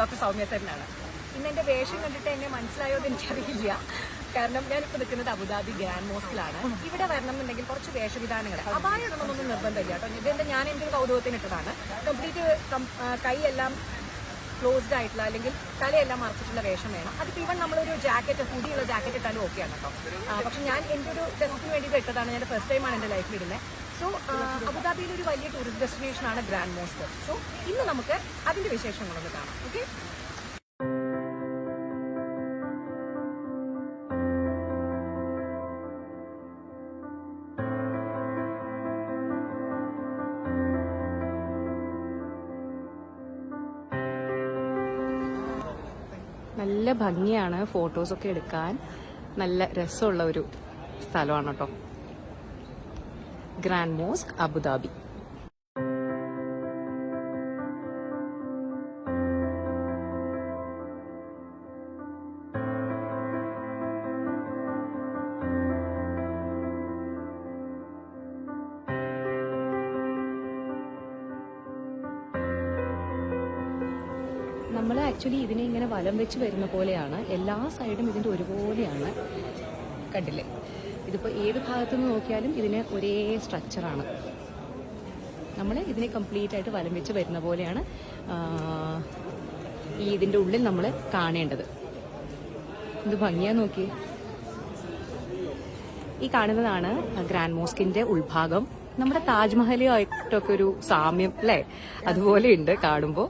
Doctor Soumya സരനാണ് ഇന്ന് എന്റെ വേഷം കണ്ടിട്ട് എന്നെ മനസ്സിലായോ എന്ന് എനിക്കറിയില്ല. കാരണം ഞാനിപ്പോൾ നിൽക്കുന്നത് അബുദാബി ഗ്രാൻഡ് മോസ്കിലാണ്. ഇവിടെ വരണം എന്നുണ്ടെങ്കിൽ കുറച്ച് വേഷവിധാനങ്ങൾ അപായം ഇടണമെന്നൊന്നും നിർബന്ധമില്ല കേട്ടോ. ഇതെന്റെ ഞാൻ എന്റെ ഒരു കൗതുകത്തിന് ഇട്ടതാണ്. കംപ്ലീറ്റ് കൈയെല്ലാം ക്ലോസ്ഡ് ആയിട്ടുള്ള അല്ലെങ്കിൽ തലയെല്ലാം മറച്ചിട്ടുള്ള വേഷം വേണം. അതിപ്പോൾ ഇവൻ നമ്മളൊരു ജാക്കറ്റ് ഹുഡിയുള്ള ജാക്കറ്റ് ഇട്ടാലും ഓക്കെയാണ് കേട്ടോ. പക്ഷെ ഞാൻ എന്റെ ഒരു ടെസ്റ്റിന് വേണ്ടിയിട്ട് ഇട്ടതാണ്. ഞാൻ ഫസ്റ്റ് ടൈമാണ് എന്റെ ലൈഫിൽ ഇടുന്നത് സോ അബുദാബിയിൽ ഒരു വലിയ ടൂറിസ്റ്റ് ഡെസ്റ്റിനേഷൻ ആണ് ഗ്രാൻഡ് മോസ്ക് സോ ഇന്ന് നമുക്ക് അതിന്റെ വിശേഷങ്ങളൊന്ന് കാണാം. ഓക്കെ നല്ല ഭംഗിയാണ് ഫോട്ടോസൊക്കെ എടുക്കാൻ. നല്ല രസമുള്ള ഒരു സ്ഥലമാണ് കേട്ടോ ഗ്രാൻഡ് മോസ്ക് അബുദാബി. നമ്മൾ ആക്ച്വലി ഇതിനെ ഇങ്ങനെ വലം വെച്ച് വരുന്ന പോലെയാണ്. എല്ലാ സൈഡും ഇതിന്റെ ഒരുപോലെയാണ് കണ്ടില്ലേ? ഇതിപ്പോ ഏത് ഭാഗത്തു നിന്ന് നോക്കിയാലും ഇതിന് ഒരേ സ്ട്രക്ചറാണ് നമ്മൾ ഇതിനെ കംപ്ലീറ്റ് ആയിട്ട് വലം വെച്ച് വരുന്ന പോലെയാണ് ഈ ഇതിന്റെ ഉള്ളിൽ നമ്മൾ കാണേണ്ടത്. ഇത് ഭംഗിയാ നോക്കി ഈ കാണുന്നതാണ് ഗ്രാൻഡ് മോസ്കിന്റെ ഉൾഭാഗം. നമ്മുടെ താജ്മഹലുമായിട്ടൊക്കെ ഒരു സാമ്യം അല്ലേ? അതുപോലെ ഉണ്ട് കാണുമ്പോൾ